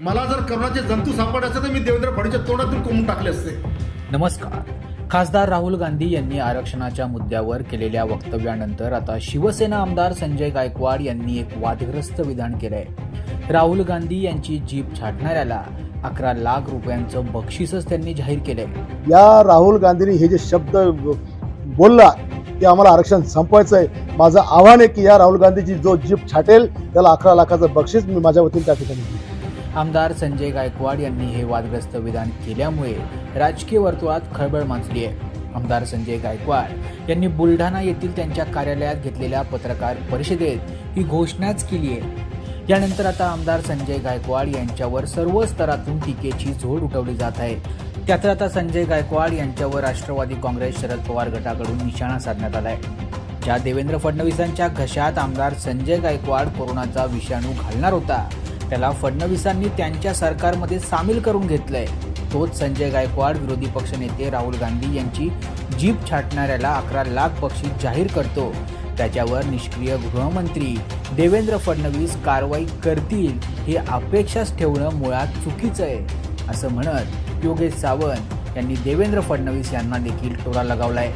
मला जर करोनाचे जंतू सापडले असते तर मी देवेंद्र फडणवीसच्या तोंडातून कोंबून टाकले असते. नमस्कार. खासदार राहुल गांधी यांनी आरक्षणाच्या मुद्द्यावर केलेल्या वक्तव्यानंतर आता शिवसेना आमदार संजय गायकवाड यांनी एक वादग्रस्त विधान केलंय. राहुल गांधी यांची जीप छाटणाऱ्याला अकरा लाख रुपयांचं बक्षीसच त्यांनी जाहीर केलंय. या राहुल गांधींनी हे जे शब्द बोलला की आम्हाला आरक्षण संपवायचं आहे माझं आव्हान आहे की या राहुल गांधीची जो जीप छाटेल त्याला अकरा लाखाचं बक्षीस मी माझ्या वतीने त्या ठिकाणी. आमदार संजय गायकवाड यांनी हे वादग्रस्त विधान केल्यामुळे राजकीय वर्तुळात खळबळ माजली आहे. आमदार संजय गायकवाड यांनी बुलढाणा येथील त्यांच्या कार्यालयात घेतलेल्या पत्रकार परिषदेत ही घोषणाच केली आहे. यानंतर आता आमदार संजय गायकवाड यांच्यावर सर्व स्तरातून टीकेची झोड उठवली जात आहे. त्यात आता संजय गायकवाड यांच्यावर राष्ट्रवादी काँग्रेस शरद पवार गटाकडून निशाणा साधण्यात आलाय. ज्या देवेंद्र फडणवीसांच्या घशात आमदार संजय गायकवाड कोरोनाचा विषाणू घालणार होता त्याला फडणवीसांनी त्यांच्या सरकारमध्ये सामील करून घेतलंय. तोच संजय गायकवाड विरोधी पक्षनेते राहुल गांधी यांची जीप छाटणाऱ्याला अकरा लाख बक्षीस जाहीर करतो. त्याच्यावर निष्क्रिय गृहमंत्री देवेंद्र फडणवीस कारवाई करतील ही अपेक्षाच ठेवणं मुळात चुकीचं आहे असं म्हणत योगेश सावंत यांनी देवेंद्र फडणवीस यांना देखील टोला लगावलाय.